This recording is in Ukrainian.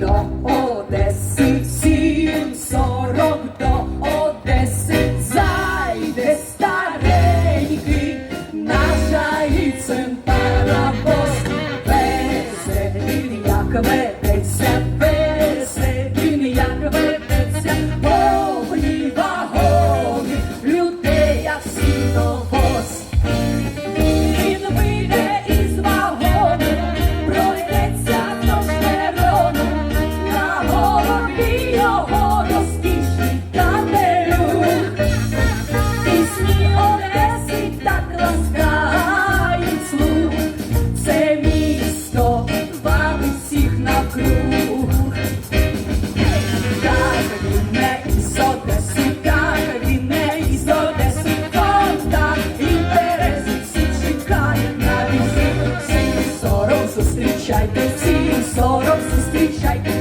до Одеси, сім сорок до Одеси, зайде старенький, наша і центара бос, везе, як ве. 40 зустрічайте.